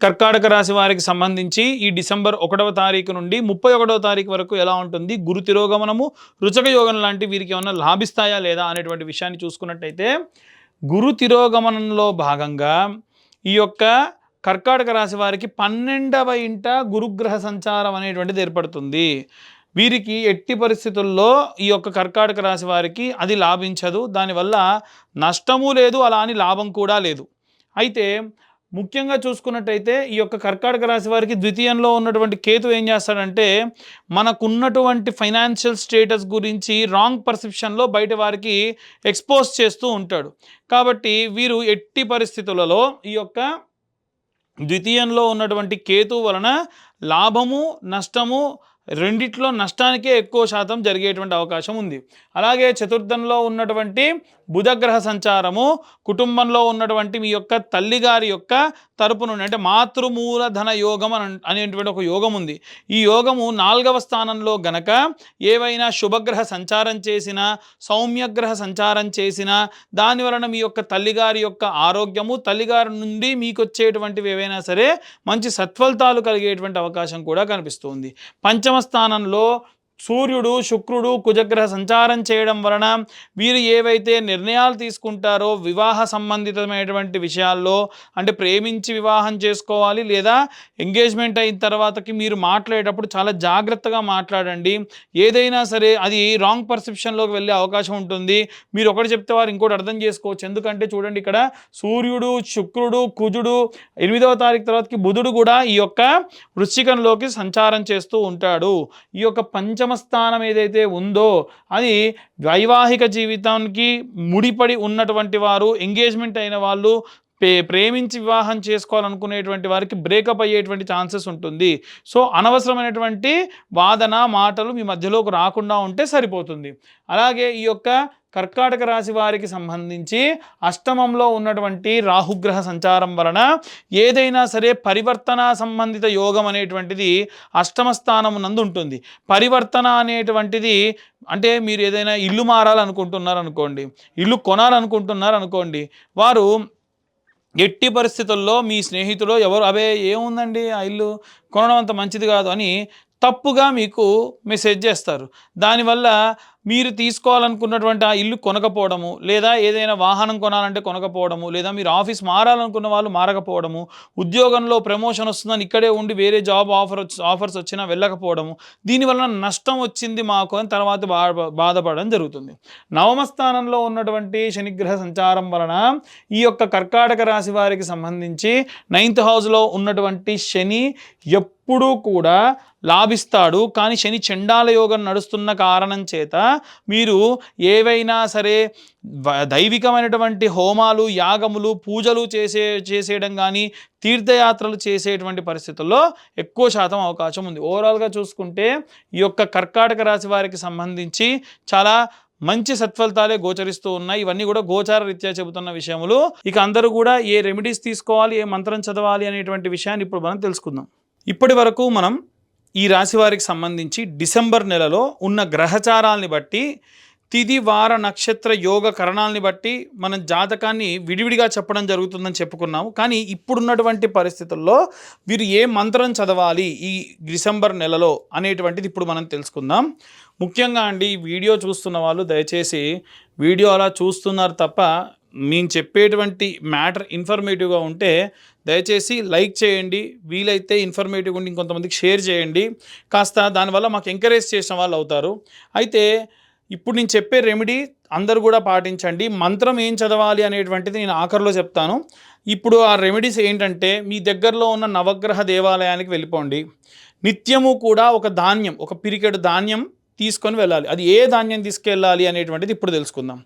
కర్కాటక రాశి వారికి సంబంధించి ఈ డిసెంబర్ ఒకటవ తారీఖు నుండి ముప్పై ఒకటవ తారీఖు వరకు ఎలా ఉంటుంది? గురు తిరోగమనము రుచక యోగం లాంటి వీరికి ఏమైనా లాభిస్తాయా లేదా అనేటువంటి విషయాన్ని చూసుకున్నట్టయితే గురు తిరోగమనంలో భాగంగా ఈ యొక్క కర్కాటక రాశి వారికి పన్నెండవ ఇంట గురుగ్రహ సంచారం అనేటువంటిది ఏర్పడుతుంది. వీరికి ఎట్టి పరిస్థితుల్లో ఈ యొక్క కర్కాటక రాశి వారికి అది లాభించదు. దానివల్ల నష్టము లేదు అలా అని లాభం కూడా లేదు. అయితే ముఖ్యంగా చూసుకున్నట్టయితే ఈ యొక్క కర్కాటక రాశి వారికి ద్వితీయంలో ఉన్నటువంటి కేతు ఏం చేస్తాడంటే మనకున్నటువంటి ఫైనాన్షియల్ స్టేటస్ గురించి రాంగ్ పర్సెప్షన్లో బయట వారికి ఎక్స్పోజ్ చేస్తూ ఉంటాడు. కాబట్టి వీరు ఎట్టి పరిస్థితులలో ఈ యొక్క ద్వితీయంలో ఉన్నటువంటి కేతు వలన లాభము నష్టము రెండిట్లో నష్టానికే ఎక్కువ శాతం జరిగేటువంటి అవకాశం ఉంది. అలాగే చతుర్థంలో ఉన్నటువంటి బుధగ్రహ సంచారము కుటుంబంలో ఉన్నటువంటి మీ యొక్క తల్లిగారి యొక్క తరపు నుండి అంటే మాతృమూలధన యోగం అని అనేటువంటి ఒక యోగం ఉంది. ఈ యోగము నాలుగవ స్థానంలో గనక ఏవైనా శుభగ్రహ సంచారం చేసినా సౌమ్యగ్రహ సంచారం చేసినా దాని వలన మీ యొక్క తల్లిగారి యొక్క ఆరోగ్యము తల్లిగారి నుండి మీకు వచ్చేటువంటివి ఏవైనా సరే మంచి సత్ఫలితాలు కలిగేటువంటి అవకాశం కూడా కనిపిస్తుంది. పంచ పంచమ స్థానంలో సూర్యుడు శుక్రుడు కుజగ్రహ సంచారం చేయడం వలన వీరు ఏవైతే నిర్ణయాలు తీసుకుంటారో వివాహ సంబంధితమైనటువంటి విషయాల్లో అంటే ప్రేమించి వివాహం చేసుకోవాలి లేదా ఎంగేజ్మెంట్ అయిన తర్వాతకి మీరు మాట్లాడేటప్పుడు చాలా జాగ్రత్తగా మాట్లాడండి. ఏదైనా సరే అది రాంగ్ పర్సెప్షన్లోకి వెళ్ళే అవకాశం ఉంటుంది. మీరు ఒకటి చెప్తే వారు ఇంకోటి అర్థం చేసుకోవచ్చు. ఎందుకంటే చూడండి ఇక్కడ సూర్యుడు శుక్రుడు కుజుడు ఎనిమిదవ తారీఖు తర్వాతకి బుధుడు కూడా ఈ యొక్క వృశ్చికంలోకి సంచారం చేస్తూ ఉంటాడు. ఈ యొక్క పంచమ స్థానం ఏదైతే ఉందో అది వైవాహిక జీవితానికి ముడిపడి ఉన్నటువంటి వారు ఎంగేజ్మెంట్ అయిన వాళ్ళు పే ప్రేమించి వివాహం చేసుకోవాలనుకునేటువంటి వారికి బ్రేకప్ అయ్యేటువంటి ఛాన్సెస్ ఉంటుంది. సో అనవసరమైనటువంటి వాదన మాటలు మీ మధ్యలోకి రాకుండా ఉంటే సరిపోతుంది. అలాగే ఈ యొక్క కర్కాటక రాశి వారికి సంబంధించి అష్టమంలో ఉన్నటువంటి రాహుగ్రహ సంచారం వలన ఏదైనా సరే పరివర్తన సంబంధిత యోగం అనేటువంటిది అష్టమ స్థానం నందు ఉంటుంది. పరివర్తన అనేటువంటిది అంటే మీరు ఏదైనా ఇల్లు మారాలనుకుంటున్నారు అనుకోండి ఇల్లు కొనాలనుకుంటున్నారు అనుకోండి వారు ఎట్టి పరిస్థితుల్లో మీ స్నేహితుడు ఎవరు అవే ఏముందండి ఆ ఇల్లు కొనడం అంత మంచిది కాదు అని తప్పుగా మీకు మెసేజ్ చేస్తారు. దానివల్ల మీరు తీసుకోవాలనుకున్నటువంటి ఆ ఇల్లు కొనకపోవడము లేదా ఏదైనా వాహనం కొనాలంటే కొనకపోవడము లేదా మీరు ఆఫీస్ మారాలనుకున్న వాళ్ళు మారకపోవడము ఉద్యోగంలో ప్రమోషన్ వస్తుందని ఇక్కడే ఉండి వేరే జాబ్ ఆఫర్ వచ్చి ఆఫర్స్ వచ్చినా వెళ్ళకపోవడము దీనివల్ల నష్టం వచ్చింది మాకు అని తర్వాత బాధపడడం జరుగుతుంది. నవమ స్థానంలో ఉన్నటువంటి శనిగ్రహ సంచారం వలన ఈ యొక్క కర్కాటక రాశి వారికి సంబంధించి నైన్త్ హౌస్లో ఉన్నటువంటి శని ఎప్పుడు ఎప్పుడూ కూడా లాభిస్తాడు. కానీ శని చండాల యోగం నడుస్తున్న కారణం చేత మీరు ఏవైనా సరే దైవికమైనటువంటి హోమాలు యాగములు పూజలు చేసే చేసేయడం కానీ తీర్థయాత్రలు చేసేటువంటి పరిస్థితుల్లో ఎక్కువ శాతం అవకాశం ఉంది. ఓవరాల్గా చూసుకుంటే ఈ యొక్క కర్కాటక రాశి వారికి సంబంధించి చాలా మంచి సత్ఫలితాలే గోచరిస్తూ ఉన్నాయి. ఇవన్నీ కూడా గోచార రీత్యా చెబుతున్న విషయములు. ఇక అందరూ కూడా ఏ రెమెడీస్ తీసుకోవాలి ఏ మంత్రం చదవాలి అనేటువంటి విషయాన్ని ఇప్పుడు మనం తెలుసుకుందాం. ఇప్పటి వరకు మనం ఈ రాశి వారికి సంబంధించి డిసెంబర్ నెలలో ఉన్న గ్రహచారాల్ని బట్టి తిది వార నక్షత్ర యోగ కరణాలని బట్టి మనం జాతకాన్ని విడివిడిగా చెప్పడం జరుగుతుందని చెప్పుకున్నాము. కానీ ఇప్పుడున్నటువంటి పరిస్థితుల్లో వీరు ఏ మంత్రం చదవాలి ఈ డిసెంబర్ నెలలో అనేటువంటిది ఇప్పుడు మనం తెలుసుకుందాం. ముఖ్యంగా అండి వీడియో చూస్తున్న వాళ్ళు దయచేసి వీడియో అలా చూస్తున్నారు తప్ప మేము చెప్పేటువంటి మ్యాటర్ ఇన్ఫర్మేటివ్గా ఉంటే దయచేసి లైక్ చేయండి వీలైతే ఇన్ఫర్మేటివ్ ఉండి ఇంకొంతమందికి షేర్ చేయండి. కాస్త దానివల్ల మాకు ఎంకరేజ్ చేసిన వాళ్ళు అవుతారు. అయితే ఇప్పుడు నేను చెప్పే రెమెడీ అందరూ కూడా పాటించండి. మంత్రం ఏం చదవాలి అనేటువంటిది నేను ఆఖరిలో చెప్తాను. ఇప్పుడు ఆ రెమెడీస్ ఏంటంటే మీ దగ్గరలో ఉన్న నవగ్రహ దేవాలయానికి వెళ్ళిపోండి. నిత్యము కూడా ఒక ధాన్యం ఒక పిరికెడు ధాన్యం తీసుకొని వెళ్ళాలి. అది ఏ ధాన్యం తీసుకెళ్ళాలి అనేటువంటిది ఇప్పుడు తెలుసుకుందాం.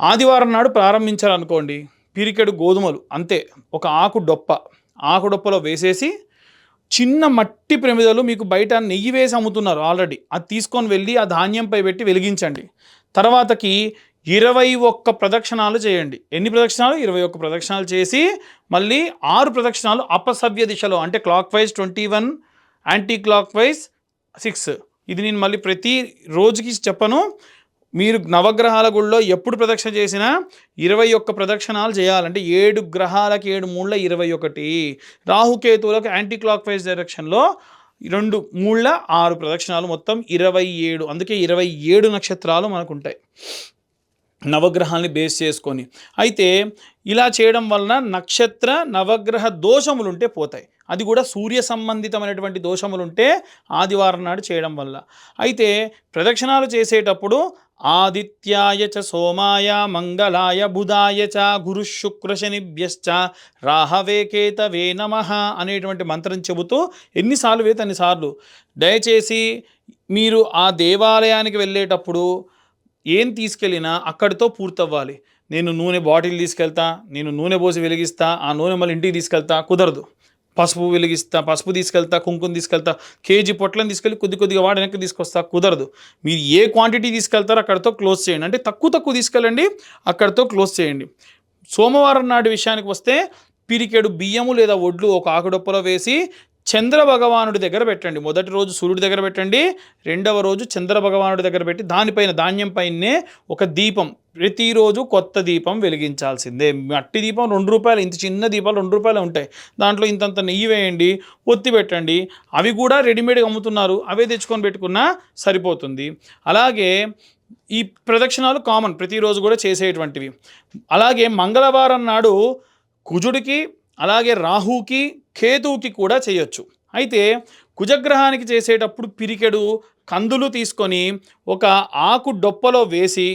ఆదివారం నాడు ప్రారంభించాలనుకోండి పిరికెడు గోధుమలు అంతే ఒక ఆకు డొప్ప. ఆకు డొప్పలో వేసేసి చిన్న మట్టి ప్రమిదలు మీకు బయట నెయ్యి వేసి అమ్ముతున్నారు ఆల్రెడీ. అది తీసుకొని వెళ్ళి ఆ ధాన్యంపై పెట్టి వెలిగించండి. తర్వాతకి ఇరవై ఒక్క ప్రదక్షిణాలు చేయండి. ఎన్ని ప్రదక్షిణాలు? ఇరవై ఒక్క ప్రదక్షిణాలు చేసి మళ్ళీ ఆరు ప్రదక్షిణాలు అపసవ్య దిశలో అంటే clockwise twenty one anticlockwise six. ఇది నేను మళ్ళీ ప్రతి రోజుకి చెప్పను. మీరు నవగ్రహాల గుళ్ళో ఎప్పుడు ప్రదక్షిణ చేసినా ఇరవై ఒక్క ప్రదక్షిణాలు చేయాలంటే ఏడు గ్రహాలకి ఏడు మూళ్ళ ఇరవై ఒకటి. రాహుకేతువులకు యాంటీ క్లాక్ వైజ్ డైరెక్షన్లో రెండు మూళ్ళ ఆరు ప్రదక్షిణాలు మొత్తం ఇరవై ఏడు. అందుకే ఇరవై ఏడు నక్షత్రాలు మనకు ఉంటాయి నవగ్రహాల్ని బేస్ చేసుకొని. అయితే ఇలా చేయడం వలన నక్షత్ర నవగ్రహ దోషములు ఉంటే పోతాయి. అది కూడా సూర్య సంబంధితమైనటువంటి దోషములుంటే ఆదివారం నాడు చేయడం వల్ల. అయితే ప్రదక్షిణాలు చేసేటప్పుడు ఆదిత్యాయ చ సోమాయ మంగళాయ బుధాయ చ గురు శుక్ర రాహవే కేతవే నమ అనేటువంటి మంత్రం చెబుతూ ఎన్నిసార్లు వేత అన్నిసార్లు దయచేసి మీరు ఆ దేవాలయానికి వెళ్ళేటప్పుడు ఏం తీసుకెళ్ళినా అక్కడితో పూర్తవ్వాలి. నేను నూనె బాటిల్ తీసుకెళ్తా నేను నూనె పోసి వెలిగిస్తా ఆ నూనె మళ్ళీ ఇంటికి తీసుకెళ్తా కుదరదు. పసుపు వెలిగిస్తా పసుపు తీసుకెళ్తా కుంకుమ తీసుకెళ్తా కేజీ పొట్లను తీసుకెళ్ళి కొద్ది కొద్దిగా వాడు వెనక్కి తీసుకొస్తా కుదరదు. మీరు ఏ క్వాంటిటీ తీసుకెళ్తారో అక్కడితో క్లోజ్ చేయండి. అంటే తక్కువ తక్కువ తీసుకెళ్ళండి అక్కడితో క్లోజ్ చేయండి. సోమవారం నాటి విషయానికి వస్తే పిరికెడు బియ్యము లేదా ఒడ్లు ఒక ఆకుడొప్పలో వేసి చంద్ర భగవానుడి దగ్గర పెట్టండి. మొదటి రోజు సూర్యుడి దగ్గర పెట్టండి రెండవ రోజు చంద్ర భగవానుడి దగ్గర పెట్టి దానిపైన ధాన్యం పైనే ఒక దీపం ప్రతిరోజు కొత్త దీపం వెలిగించాల్సిందే. మట్టి దీపం రెండు రూపాయలు ఇంత చిన్న దీపాలు రెండు రూపాయలు ఉంటాయి. దాంట్లో ఇంతంత నెయ్యి వేయండి ఒత్తి పెట్టండి అవి కూడా రెడీమేడ్గా అమ్ముతున్నారు. అవే తెచ్చుకొని పెట్టుకున్నా సరిపోతుంది. అలాగే ఈ ప్రదక్షిణాలు కామన్ ప్రతిరోజు కూడా చేసేటువంటివి. అలాగే మంగళవారం నాడు కుజుడికి అలాగే రాహుకి కేతువుకి కూడా చేయొచ్చు. అయితే కుజగ్రహానికి చేసేటప్పుడు పిరికెడు కందులు తీసుకొని ఒక ఆకు డొప్పలో వేసి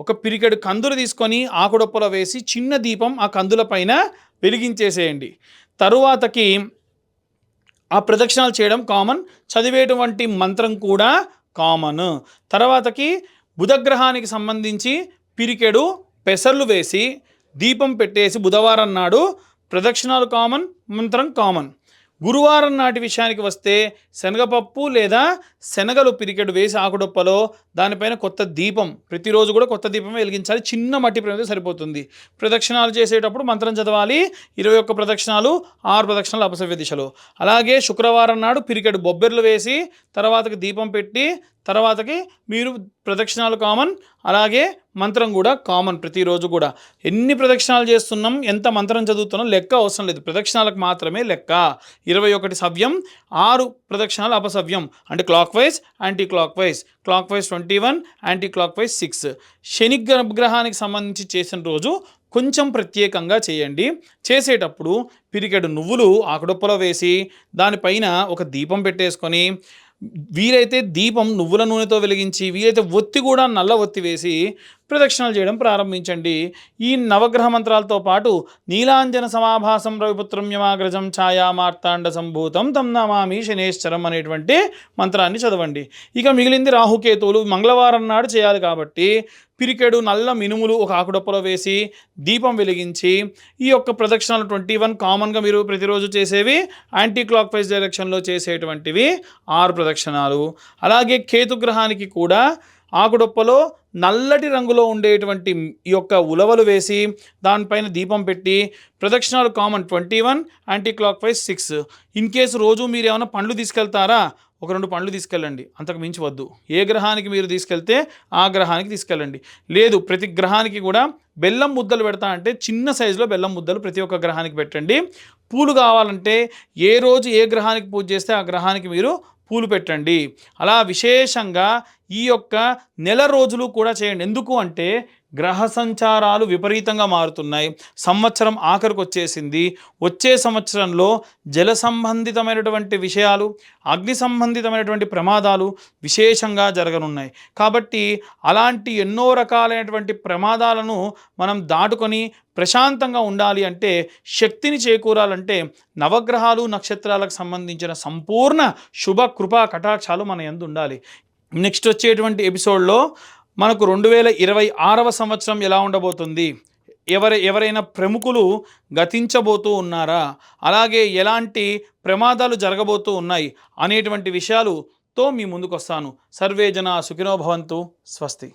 ఒక పిరికెడు కందులు తీసుకొని ఆకుడొప్పలో వేసి చిన్న దీపం ఆ కందుల పైన వెలిగించేసేయండి. తరువాతకి ఆ ప్రదక్షిణాలు చేయడం కామన్ చదివేటువంటి మంత్రం కూడా కామన్ తర్వాతకి బుధగ్రహానికి సంబంధించి పిరికెడు పెసర్లు వేసి దీపం పెట్టేసి బుధవారం నాడు ప్రదక్షిణాలు కామన్ మంత్రం కామన్ గురువారం నాటి విషయానికి వస్తే శనగపప్పు లేదా శనగలు పిరికెడు వేసి ఆకుడొప్పలో దానిపైన కొత్త దీపం ప్రతిరోజు కూడా కొత్త దీపం వెలిగించాలి. చిన్న మట్టి ప్రమిద సరిపోతుంది. ప్రదక్షిణాలు చేసేటప్పుడు మంత్రం చదవాలి. ఇరవై ఒక్క ప్రదక్షిణాలు ఆరు ప్రదక్షిణాలు అపసవ్య దిశలో. అలాగే శుక్రవారం నాడు పిరికెడు బొబ్బెర్లు వేసి తర్వాతకి దీపం పెట్టి తర్వాతకి మీరు ప్రదక్షిణాలు కామన్ అలాగే మంత్రం కూడా కామన్ ప్రతిరోజు కూడా. ఎన్ని ప్రదక్షిణాలు చేస్తున్నాం ఎంత మంత్రం చదువుతున్నాం లెక్క అవసరం లేదు. ప్రదక్షిణాలకు మాత్రమే లెక్క. ఇరవై ఒకటి సవ్యం ఆరు ప్రదక్షిణాలు అపసవ్యం. అంటే clockwise anticlockwise clockwise twenty one anticlockwise six. శని గ్రహానికి సంబంధించి చేసిన రోజు కొంచెం ప్రత్యేకంగా చేయండి. చేసేటప్పుడు పిరికెడు నువ్వులు ఆకుడొప్పలో వేసి దానిపైన ఒక దీపం పెట్టేసుకొని వీరైతే దీపం నువ్వుల నూనెతో వెలిగించి వీరైతే ఒత్తి కూడా నల్ల ఒత్తి వేసి ప్రదక్షిణలు చేయడం ప్రారంభించండి. ఈ నవగ్రహ మంత్రాలతో పాటు నీలాంజన సమాభాసం రవిపుత్రం యమాగ్రజం ఛాయా మార్తాండ సంభూతం తమ్ నమామి శనేశ్వరం అనేటువంటి మంత్రాన్ని చదవండి. ఇక మిగిలింది రాహుకేతువులు మంగళవారం నాడు చేయాలి కాబట్టి పిరికెడు నల్ల మినుములు ఒక ఆకుడొప్పలో వేసి దీపం వెలిగించి ఈ యొక్క ప్రదక్షిణలు ట్వంటీ వన్ కామన్గా మీరు ప్రతిరోజు చేసేవి యాంటీ క్లాక్ వైజ్ డైరెక్షన్లో చేసేటువంటివి ఆరు ప్రదక్షిణాలు. అలాగే కేతుగ్రహానికి కూడా ఆకుడొప్పలో నల్లటి రంగులో ఉండేటువంటి ఈ యొక్క ఉలవలు వేసి దానిపైన దీపం పెట్టి ప్రదక్షిణాలు common twenty one anticlockwise six in case రోజు మీరు ఏమైనా పండ్లు తీసుకెళ్తారా? ఒక రెండు పండ్లు తీసుకెళ్ళండి. అంతకు మించి వద్దు. ఏ గ్రహానికి మీరు తీసుకెళ్తే ఆ గ్రహానికి తీసుకెళ్ళండి. లేదు ప్రతి గ్రహానికి కూడా బెల్లం ముద్దలు పెడతా అంటే చిన్న సైజులో బెల్లం ముద్దలు ప్రతి ఒక్క గ్రహానికి పెట్టండి. పూలు కావాలంటే ఏ రోజు ఏ గ్రహానికి పూజ చేస్తే ఆ గ్రహానికి మీరు పూలు పెట్టండి. అలా విశేషంగా ఈ యొక్క నెల రోజులు కూడా చేయండి. ఎందుకు అంటే గ్రహ సంచారాలు విపరీతంగా మారుతున్నాయి. సంవత్సరం ఆఖరికి వచ్చేసింది వచ్చే సంవత్సరంలో జల సంబంధితమైనటువంటి విషయాలు అగ్ని సంబంధితమైనటువంటి ప్రమాదాలు విశేషంగా జరగనున్నాయి. కాబట్టి అలాంటి ఎన్నో రకాలైనటువంటి ప్రమాదాలను మనం దాటుకొని ప్రశాంతంగా ఉండాలి అంటే శక్తిని చేకూరాలంటే నవగ్రహాలు నక్షత్రాలకు సంబంధించిన సంపూర్ణ శుభ కృపా కటాక్షాలు మన ఎందు ఉండాలి నెక్స్ట్ వచ్చేటువంటి ఎపిసోడ్లో మనకు రెండు వేల ఇరవై ఆరవ సంవత్సరం ఎలా ఉండబోతుంది? ఎవరి ఎవరైనా ప్రముఖులు గతించబోతూ ఉన్నారా? అలాగే ఎలాంటి ప్రమాదాలు జరగబోతూ ఉన్నాయి? అనేటువంటి విషయాలుతో మీ ముందుకు వస్తాను సర్వే జన సుఖినో భవంతు. స్వస్తి.